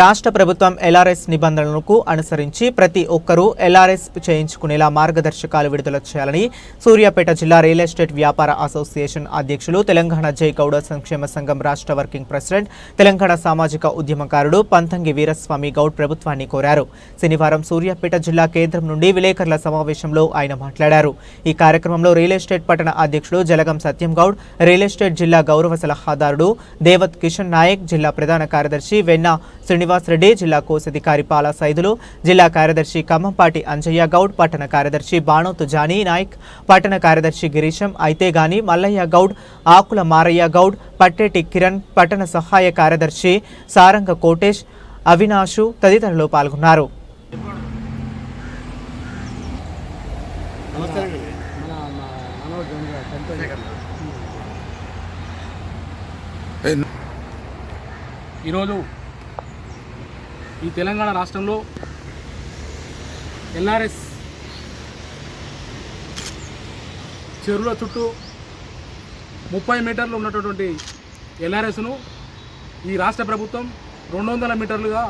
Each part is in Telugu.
రాష్ట్ర ప్రభుత్వం ఎల్ఆర్ఎస్ నిబంధనలకు అనుసరించి ప్రతి ఒక్కరూ ఎల్ఆర్ఎస్ చేయించుకునేలా మార్గదర్శకాలు విడుదల చేయాలని సూర్యాపేట జిల్లా రియల్ ఎస్టేట్ వ్యాపార అసోసియేషన్ అధ్యక్షులు తెలంగాణ జై గౌడ సంక్షేమ సంఘం రాష్ట్ర వర్కింగ్ ప్రెసిడెంట్ తెలంగాణ సామాజిక ఉద్యమకారుడు పంతంగి వీరస్వామి గౌడ్ ప్రభుత్వాన్ని కోరారు. శనివారం సూర్యాపేట జిల్లా కేంద్రం నుండి విలేకరుల సమావేశంలో ఆయన మాట్లాడారు. ఈ కార్యక్రమంలో రియల్ ఎస్టేట్ పట్టణ అధ్యక్షుడు జలగం సత్యం గౌడ్ రియల్ ఎస్టేట్ జిల్లా గౌరవ సలహాదారుడు దేవత్ కిషన్ నాయక్ జిల్లా ప్రధాన కార్యదర్శి వెన్న శ్రీనివాస్ రెడ్డి జిల్లా కోశాధికారి పాల సైదులు జిల్లా కార్యదర్శి ఖమ్మంపాటి అంజయ్య గౌడ్ పట్టణ కార్యదర్శి బాణోతు జానీ నాయక్ పట్టణ కార్యదర్శి గిరీశం అయితేగాని మల్లయ్య గౌడ్ ఆకుల మారయ్య గౌడ్ పట్టేటి కిరణ్ పట్టణ సహాయ కార్యదర్శి సారంగ కోటేష్ అవినాషు తదితరులు పాల్గొన్నారు. ఈరోజు ఈ తెలంగాణ రాష్ట్రంలో ఎల్ఆర్ఎస్ చెరువుల చుట్టూ ముప్పై మీటర్లు ఉన్నటువంటి ఎల్ఆర్ఎస్ను ఈ రాష్ట్ర ప్రభుత్వం రెండు వందల మీటర్లుగా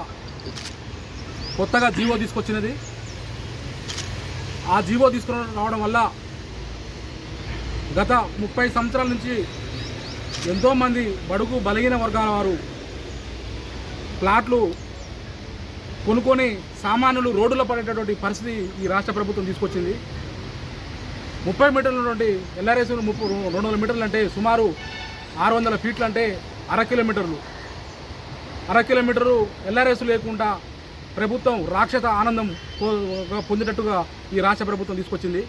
కొత్తగా జీవో తీసుకొచ్చినది. ఆ జీవో తీసుకుని రావడం వల్ల గత ముప్పై సంవత్సరాల నుంచి ఎంతోమంది బడుగు బలహీన వర్గాల వారు ప్లాట్లు కొనుక్కొని సామాన్యులు రోడ్డులో పడేటటువంటి పరిస్థితి ఈ రాష్ట్ర ప్రభుత్వం తీసుకొచ్చింది. ముప్పై మీటర్ల నుండి ఎల్ఆర్ఎస్ ముప్పై రెండు వందల మీటర్లు అంటే సుమారు ఆరు వందల ఫీట్లు అంటే అర కిలోమీటర్లు. అర కిలోమీటరు ఎల్ఆర్ఎస్ లేకుండా ప్రభుత్వం రాక్షస ఆనందం పొందేటట్టుగా ఈ రాష్ట్ర ప్రభుత్వం తీసుకొచ్చింది.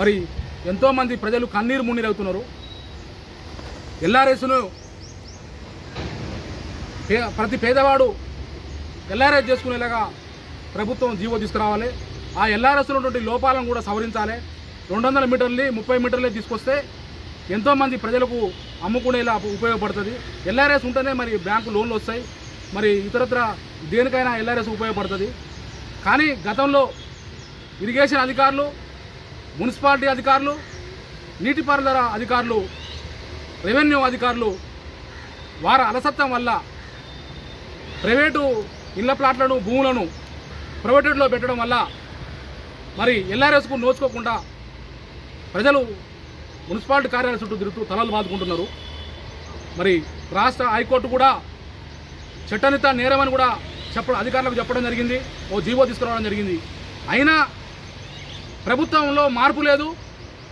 మరి ఎంతోమంది ప్రజలు కన్నీరు మున్నీరవుతున్నారు. ఎల్ఆర్ఎస్ను ప్రతి పేదవాడు ఎల్ఆర్ఎస్ చేసుకునేలాగా ప్రభుత్వం జీవో తీసుకురావాలి. ఆ ఎల్ఆర్ఎస్ ఉన్నటువంటి లోపాలను కూడా సవరించాలి. రెండు వందల మీటర్లు ముప్పై మీటర్లే తీసుకొస్తే ఎంతోమంది ప్రజలకు అమ్ముకునేలా ఉపయోగపడుతుంది. ఎల్ఆర్ఎస్ ఉంటేనే మరి బ్యాంకు లోన్లు వస్తాయి. మరి ఇతరత్ర దేనికైనా ఎల్ఆర్ఎస్ ఉపయోగపడుతుంది. కానీ గతంలో ఇరిగేషన్ అధికారులు మున్సిపాలిటీ అధికారులు నీటిపారుదల అధికారులు రెవెన్యూ అధికారులు వారి అలసత్వం వల్ల ప్రైవేటు ఇళ్ళ ప్లాట్లను భూములను ప్రైవేటెడ్లో పెట్టడం వల్ల మరి ఎల్ఆర్ఎస్కు నోచుకోకుండా ప్రజలు మున్సిపాలిటీ కార్యాలయం చుట్టూ తిరుగుతూ తలలు బాదుకుంటున్నారు. మరి రాష్ట్ర హైకోర్టు కూడా చట్టనిత నేరమని కూడా చెప్పడం అధికారులకు చెప్పడం జరిగింది. ఓ జీవో తీసుకురావడం జరిగింది. అయినా ప్రభుత్వంలో మార్పు లేదు.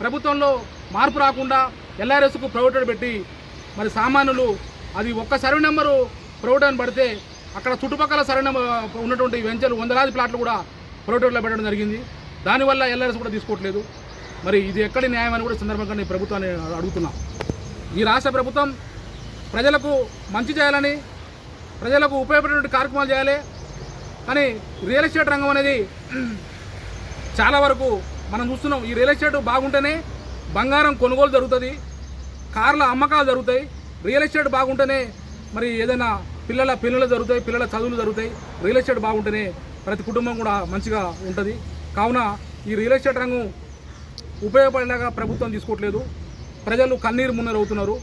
ప్రభుత్వంలో మార్పు రాకుండా ఎల్ఆర్ఎస్కు ప్రైవేట్ పెట్టి మరి సామాన్యులు అది ఒక్క సర్వే నెంబరు ప్రైవేట్ పడితే అక్కడ చుట్టుపక్కల సరైన ఉన్నటువంటి వెంచర్లు వందలాది ప్లాట్లు కూడా ప్రైవేట్లో పెట్టడం జరిగింది. దానివల్ల ఎల్ఆర్ఎస్ కూడా తీసుకోవట్లేదు. మరి ఇది ఎక్కడి న్యాయం అని కూడా సందర్భంగా నేను ప్రభుత్వాన్ని అడుగుతున్నా. ఈ రాష్ట్ర ప్రభుత్వం ప్రజలకు మంచి చేయాలని ప్రజలకు ఉపయోగపడేటువంటి కార్యక్రమాలు చేయాలి. కానీ రియల్ ఎస్టేట్ రంగం అనేది చాలా వరకు మనం చూస్తున్నాం ఈ రియల్ ఎస్టేట్ బాగుంటేనే బంగారం కొనుగోలు జరుగుతుంది కార్ల అమ్మకాలు జరుగుతాయి. రియల్ ఎస్టేట్ బాగుంటేనే మరి ఏదైనా పిల్లల పిల్లలు జరుగుతాయి పిల్లల చదువులు జరుగుతాయి. రియల్ ఎస్టేట్ బాగుంటేనే ప్రతి కుటుంబం కూడా మంచిగా ఉంటుంది. కావున ఈ రియల్ ఎస్టేట్ రంగం ఉపయోగపడేలాగా ప్రభుత్వం తీసుకోవట్లేదు. ప్రజలు కన్నీరు మున్నీరు అవుతున్నారు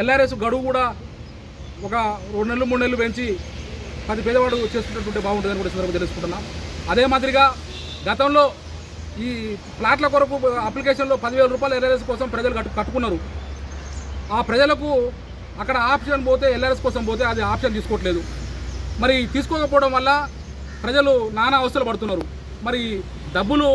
ఎల్ఆర్ఎస్ గడువు కూడా ఒక రెండు నెలలు మూడు నెలలు పెంచి పది పేదవాడు చేసుకుంటుంటే బాగుంటుందని కూడా సందర్భంగా తెలుసుకుంటున్నాం అదే మాదిరిగా గతంలో ఈ ప్లాట్ల కొరకు అప్లికేషన్లో పదివేల రూపాయలు ఎల్ఆర్ఎస్ కోసం ప్రజలు కట్టు కట్టుకున్నారు. ఆ ప్రజలకు అక్కడ ఆప్షన్ పోతే ఎల్ఆర్ఎస్ కోసం పోతే అది ఆప్షన్ తీసుకోవట్లేదు. మరి తీసుకోకపోవడం వల్ల ప్రజలు నానా అవస్థలు పడుతున్నారు. మరి డబ్బులు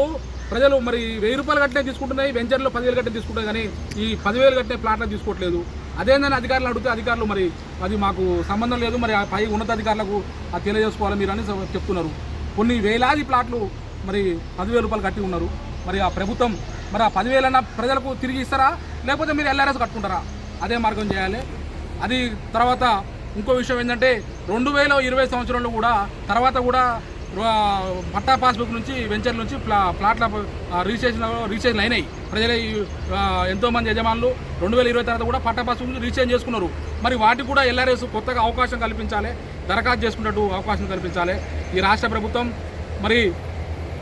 ప్రజలు మరి వెయ్యి రూపాయలు కట్టినే తీసుకుంటున్నాయి వెంచర్లో పదివేలు కట్టిన తీసుకుంటాయి కానీ ఈ పదివేలు కట్టిన ప్లాట్లు తీసుకోవట్లేదు. అదేందని అధికారులు అడిగితే అధికారులు మరి అది మాకు సంబంధం లేదు మరి ఆ పై ఉన్నతాధికారులకు అది తెలియజేసుకోవాలి మీరు అని చెప్తున్నారు. కొన్ని వేలాది ప్లాట్లు మరి పదివేల రూపాయలు కట్టి ఉన్నారు. మరి ఆ ప్రభుత్వం మరి ఆ పదివేలన్న ప్రజలకు తిరిగి ఇస్తారా? లేకపోతే మీరు ఎల్ఆర్ఎస్ కట్టుకుంటారా? అదే మార్గం చేయాలి. అది తర్వాత ఇంకో విషయం ఏంటంటే రెండు వేల ఇరవై సంవత్సరంలో కూడా తర్వాత కూడా పట్టా పాస్బుక్ నుంచి వెంచర్ నుంచి ప్లా ప్లాట్ల ఆ, రిజిస్ట్రేషన్ రిజిస్ట్రేషన్ అయినాయి. ప్రజలు ఎంతోమంది యజమానులు రెండు వేల ఇరవై తర్వాత కూడా పట్టా పాస్బుక్ నుంచి రిజిస్ట్రేషన్ చేసుకున్నారు. మరి వాటికి కూడా ఎల్ఆర్ఎస్ కొత్తగా అవకాశం కల్పించాలి దరఖాస్తు చేసుకున్నట్టు అవకాశం కల్పించాలి. ఈ రాష్ట్ర ప్రభుత్వం మరి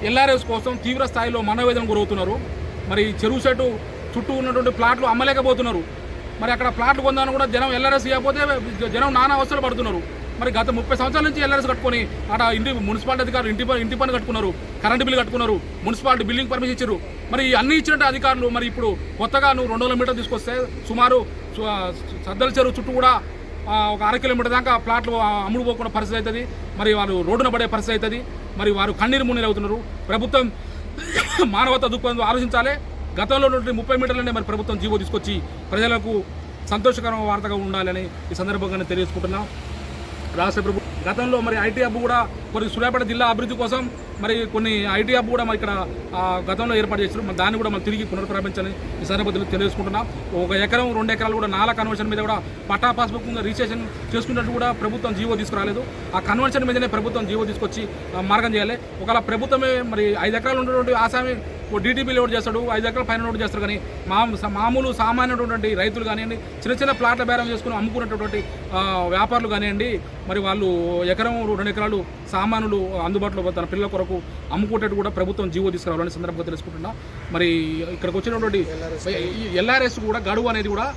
ఎల్ఆర్ఎస్ కోసం తీవ్ర స్థాయిలో మనోవేదన గురవుతున్నారు మరి చెరువు చెట్టు చుట్టూ ఉన్నటువంటి ప్లాట్లు అమ్మలేకపోతున్నారు. మరి అక్కడ ప్లాట్లు కొందాను కూడా జనం ఎల్ఆర్ఎస్ ఇవ్వకపోతే జనం నానా అవసరాలు పడుతున్నారు. మరి గత ముప్పై సంవత్సరాల నుంచి ఎల్ఆర్ఎస్ కట్టుకొని అక్కడ ఇంటి మున్సిపాలిటీ అధికారులు ఇంటి ఇంటి పని కట్టుకున్నారు కరెంటు బిల్లు కట్టుకున్నారు మున్సిపాలిటీ బిల్డింగ్ పర్మిషన్ ఇచ్చారు మరి అన్ని ఇచ్చినట్టు అధికారులు మరి ఇప్పుడు కొత్తగా నువ్వు రెండు వందల మీటర్లు తీసుకొస్తే సుమారు సద్దల చెరువు చుట్టూ కూడా ఒక అర కిలోమీటర్ దాకా ప్లాట్లు అమ్ముడు పోకుండా పరిస్థితి అవుతుంది మరి వారు రోడ్డున పడే పరిస్థితి అవుతుంది మరి వారు కన్నీరు మున్నీరు అవుతున్నారు. ప్రభుత్వం మానవత దృక్పథంతో ఆలోచించాలి. గతంలో నుండి ముప్పై మీటర్లనే మరి ప్రభుత్వం జీవో తీసుకొచ్చి ప్రజలకు సంతోషకరమైన వార్తగా ఉండాలని ఈ సందర్భంగా తెలియజేసుకుంటున్నాం. రాష్ట్ర ప్రభుత్వం గతంలో మరి ఐటీ హబ్ కూడా మరి సూర్యాపేట జిల్లా అభివృద్ధి కోసం మరి కొన్ని ఐటీ హబ్ కూడా మరి ఇక్కడ గతంలో ఏర్పాటు చేశారు. మరి దాన్ని కూడా మనం తిరిగి పునర్ప్రాపించాలని ఈ సందర్భంగా తెలియజేసుకుంటున్నాం. ఒక ఎకరం రెండు ఎకరాలు కూడా నాలా కన్వర్షన్ మీద కూడా పట్టా పాస్బుక్ రిజిస్ట్రేషన్ చేసుకున్నట్టు కూడా ప్రభుత్వం జీవో తీసుకురాలేదు. ఆ కన్వర్షన్ మీదనే ప్రభుత్వం జీవో తీసుకొచ్చి మార్గం చేయాలి. ఒకవేళ ప్రభుత్వమే మరి ఐదు ఎకరాలు ఉన్నటువంటి ఆసామి ఓ డీటీపీ లోడ్ చేస్తాడు ఐదు ఎకరాల పైన లోడ్ చేస్తారు కానీ మా మామూలు సామాన్యటువంటి రైతులు కానివ్వండి చిన్న చిన్న ప్లాట్ల బేరం చేసుకుని అమ్ముకున్నటువంటి వ్యాపారులు కానివ్వండి మరి వాళ్ళు ఎకరం రెండు ఎకరాలు సామానులు అందుబాటులో తన పిల్లల కొరకు అమ్ముకునేటట్టు కూడా ప్రభుత్వం జీవో తీసుకురావాలని సందర్భంగా తెలుసుకుంటున్నా. మరి ఇక్కడికి వచ్చినటువంటి ఎల్ఆర్ఎస్ కూడా గడువు అనేది కూడా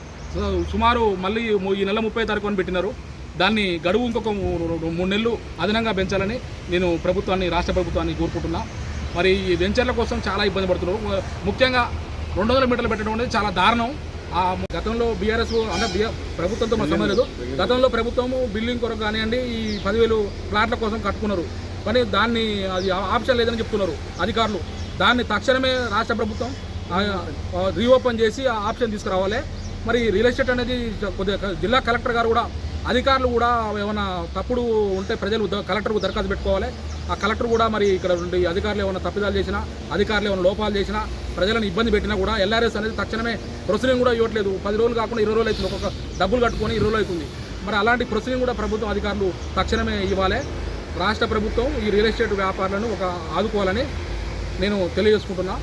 సుమారు మళ్ళీ ఈ నెల ముప్పై తారీఖు అని పెట్టినారు. దాన్ని గడువు ఇంకొక మూడు నెలలు అదనంగా పెంచాలని నేను ప్రభుత్వాన్ని రాష్ట్ర ప్రభుత్వాన్ని కోరుకుంటున్నా. మరి ఈ వెంచర్ల కోసం చాలా ఇబ్బంది పడుతున్నారు. ముఖ్యంగా రెండు వందల మీటర్లు పెట్టడం అనేది చాలా దారుణం. ఆ గతంలో బీఆర్ఎస్ అంటే బిఆర్ ప్రభుత్వంతో మన సంబంధం లేదు. గతంలో ప్రభుత్వము బిల్డింగ్ కొరకు కానివ్వండి ఈ పదివేలు ప్లాట్ల కోసం కట్టుకున్నారు. కానీ దాన్ని అది ఆప్షన్ లేదని చెప్తున్నారు అధికారులు. దాన్ని తక్షణమే రాష్ట్ర ప్రభుత్వం రీఓపెన్ చేసి ఆ ఆప్షన్ తీసుకురావాలి. మరి రియల్ ఎస్టేట్ అనేది కొద్దిగా జిల్లా కలెక్టర్ గారు కూడా అధికారులు కూడా ఏమైనా తప్పుడు ఉంటే ప్రజలు కలెక్టర్కు దరఖాస్తు పెట్టుకోవాలి. ఆ కలెక్టర్ కూడా మరి ఇక్కడ ఉండి అధికారులు ఏమైనా తప్పిదాలు చేసినా అధికారులు ఏమైనా లోపాలు చేసినా ప్రజలను ఇబ్బంది పెట్టినా కూడా ఎల్ఆర్ఎస్ అనేది తక్షణమే ప్రొసీడింగ్ కూడా ఇవ్వట్లేదు. పది రోజులు కాకుండా ఇరవై రోజులు అవుతుంది. ఒక్కొక్క డబ్బులు కట్టుకొని ఇరవై రోజులు అవుతుంది. మరి అలాంటి ప్రొసీడింగ్ కూడా ప్రభుత్వం అధికారులు తక్షణమే ఇవ్వాలి. రాష్ట్ర ప్రభుత్వం ఈ రియల్ ఎస్టేట్ వ్యాపారులను ఒక ఆదుకోవాలని నేను తెలియజేసుకుంటున్నా.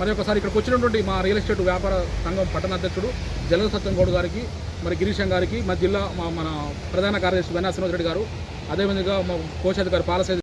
మరి ఒకసారి ఇక్కడికి వచ్చినటువంటి మా రియల్ ఎస్టేట్ వ్యాపార సంఘం పట్టణ అధ్యక్షుడు జలద సత్యంగౌడ్ గారికి మరి గిరీశం గారికి మా జిల్లా మా మన ప్రధాన కార్యదర్శి వెన్నా శ్రీనివాస్ రెడ్డి గారు అదేవిధంగా మా కోశాధికారి పాలసై